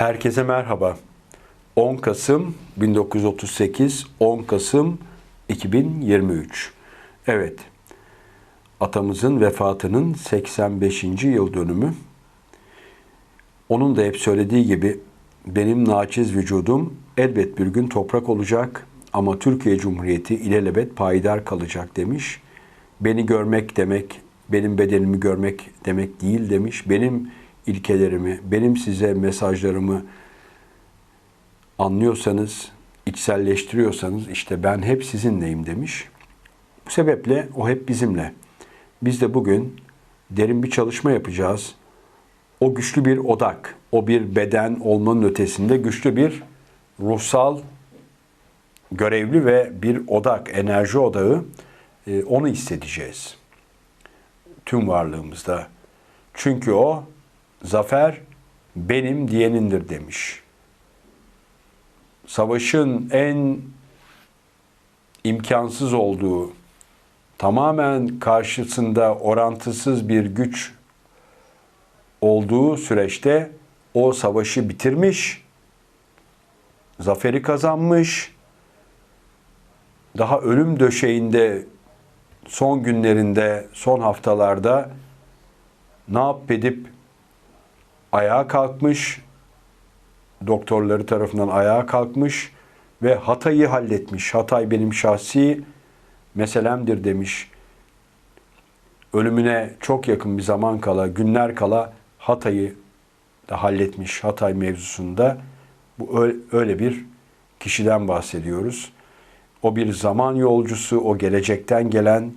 Herkese merhaba. 10 Kasım 1938, 10 Kasım 2023. Evet, atamızın vefatının 85. yıl dönümü. Onun da hep söylediği gibi benim naçiz vücudum elbet bir gün toprak olacak ama Türkiye Cumhuriyeti ilelebet payidar kalacak demiş. Beni görmek demek, benim bedenimi görmek demek değil demiş. Benim ilkelerimi, benim size mesajlarımı anlıyorsanız, içselleştiriyorsanız işte ben hep sizinleyim demiş. Bu sebeple o hep bizimle. Biz de bugün derin bir çalışma yapacağız. O güçlü bir odak, o bir beden olmanın ötesinde güçlü bir ruhsal görevli ve bir odak, enerji odağı e, onu hissedeceğiz. Tüm varlığımızda. Çünkü o zafer benim diyenindir demiş. Savaşın en imkansız olduğu, tamamen karşısında orantısız bir güç olduğu süreçte o savaşı bitirmiş, zaferi kazanmış, daha ölüm döşeğinde son günlerinde, son haftalarda ne yap edip ayağa kalkmış, doktorları tarafından ayağa kalkmış ve Hatay'ı halletmiş. Hatay benim şahsi meselemdir demiş. Ölümüne çok yakın bir zaman kala, günler kala Hatay'ı da halletmiş Hatay mevzusunda. Bu öyle bir kişiden bahsediyoruz. O bir zaman yolcusu, o gelecekten gelen.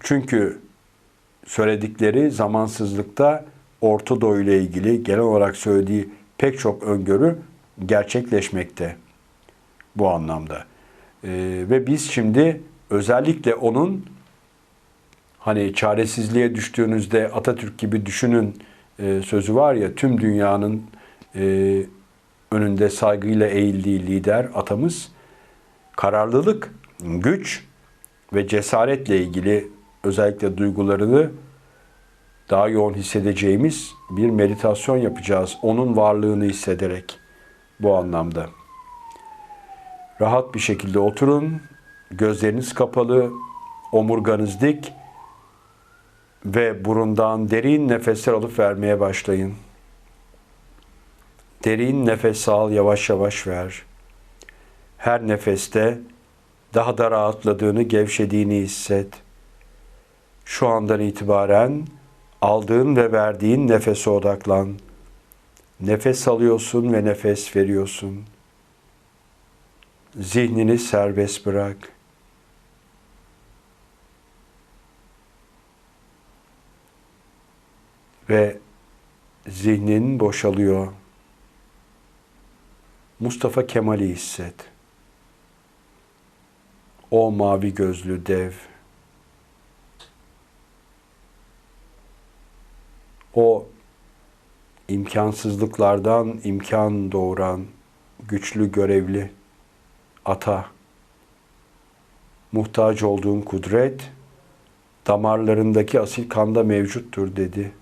Çünkü söyledikleri zamansızlıkta Orta Doğu ile ilgili genel olarak söylediği pek çok öngörü gerçekleşmekte bu anlamda. Ee, ve biz şimdi özellikle onun hani çaresizliğe düştüğünüzde Atatürk gibi düşünün e, sözü var ya tüm dünyanın e, önünde saygıyla eğildiği lider atamız kararlılık, güç ve cesaretle ilgili özellikle duygularını daha yoğun hissedeceğimiz bir meditasyon yapacağız. Onun varlığını hissederek bu anlamda. Rahat bir şekilde oturun. Gözleriniz kapalı, omurganız dik ve burundan derin nefesler alıp vermeye başlayın. Derin nefes al, yavaş yavaş ver. Her nefeste daha da rahatladığını, gevşediğini hisset. Şu andan itibaren aldığın ve verdiğin nefese odaklan. Nefes alıyorsun ve nefes veriyorsun. Zihnini serbest bırak. Ve zihnin boşalıyor. Mustafa Kemal'i hisset. O mavi gözlü dev. O imkansızlıklardan imkan doğuran güçlü görevli ata muhtaç olduğun kudret damarlarındaki asil kanda mevcuttur dedi.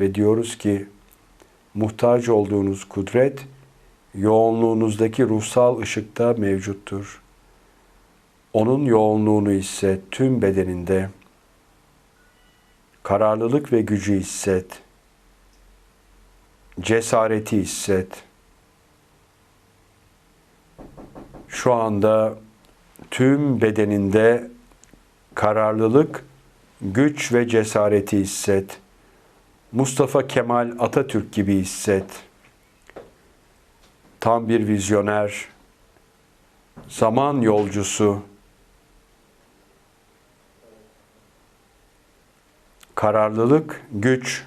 Ve diyoruz ki muhtaç olduğunuz kudret yoğunluğunuzdaki ruhsal ışıkta mevcuttur. Onun yoğunluğunu hisset tüm bedeninde kararlılık ve gücü hisset. Cesareti hisset. Şu anda tüm bedeninde kararlılık, güç ve cesareti hisset. Mustafa Kemal Atatürk gibi hisset. Tam bir vizyoner, zaman yolcusu, kararlılık, güç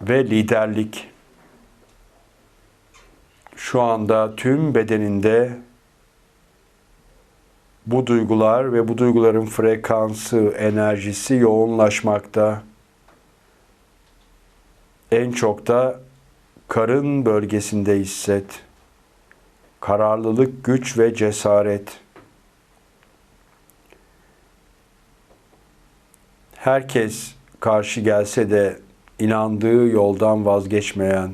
ve liderlik şu anda tüm bedeninde bu duygular ve bu duyguların frekansı, enerjisi yoğunlaşmakta. En çok da karın bölgesinde hisset. Kararlılık, güç ve cesaret. Herkes karşı gelse de inandığı yoldan vazgeçmeyen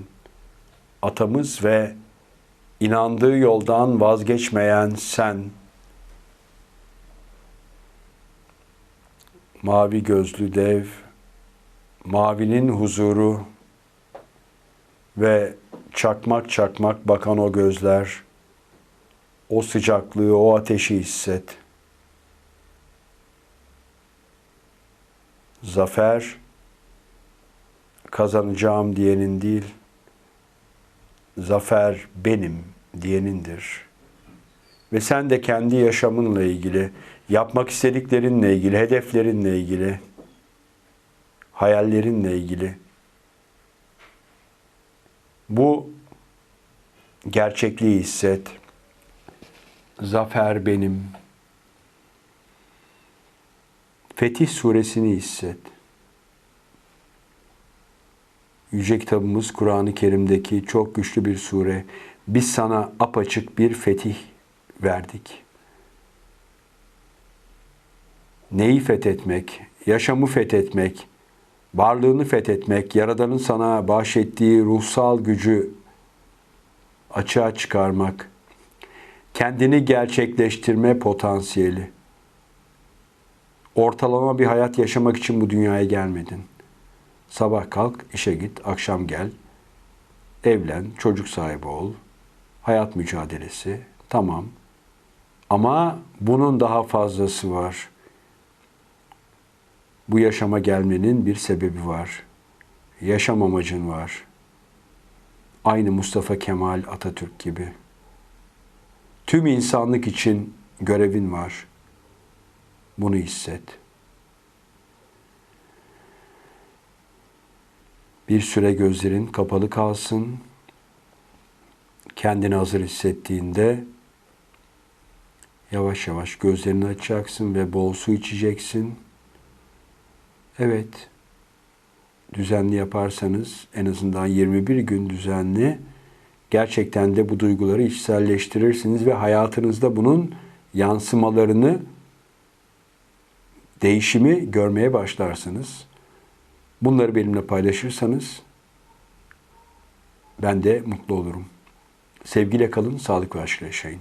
atamız ve inandığı yoldan vazgeçmeyen sen mavi gözlü dev mavinin huzuru ve çakmak çakmak bakan o gözler o sıcaklığı, o ateşi hisset. Zafer kazanacağım diyenin değil, zafer benim diyenindir. Ve sen de kendi yaşamınla ilgili, yapmak istediklerinle ilgili, hedeflerinle ilgili, hayallerinle ilgili bu gerçekliği hisset. Zafer benim. Fetih suresini hisset. Yüce kitabımız Kur'an-ı Kerim'deki çok güçlü bir sure. Biz sana apaçık bir fetih verdik. Neyi fethetmek? Yaşamı fethetmek, varlığını fethetmek, Yaradan'ın sana bahşettiği ruhsal gücü açığa çıkarmak, kendini gerçekleştirme potansiyeli. Ortalama bir hayat yaşamak için bu dünyaya gelmedin. Sabah kalk, işe git, akşam gel. Evlen, çocuk sahibi ol. Hayat mücadelesi. Tamam. Ama bunun daha fazlası var. Bu yaşama gelmenin bir sebebi var. Yaşam amacın var. Aynı Mustafa Kemal Atatürk gibi. Tüm insanlık için görevin var. Bunu hisset. Bir süre gözlerin kapalı kalsın. Kendini hazır hissettiğinde yavaş yavaş gözlerini açacaksın ve bol su içeceksin. Evet. Düzenli yaparsanız en azından 21 gün düzenli gerçekten de bu duyguları içselleştirirsiniz ve hayatınızda bunun yansımalarını, değişimi görmeye başlarsınız. Bunları benimle paylaşırsanız ben de mutlu olurum. Sevgiyle kalın, sağlık ve aşkla yaşayın.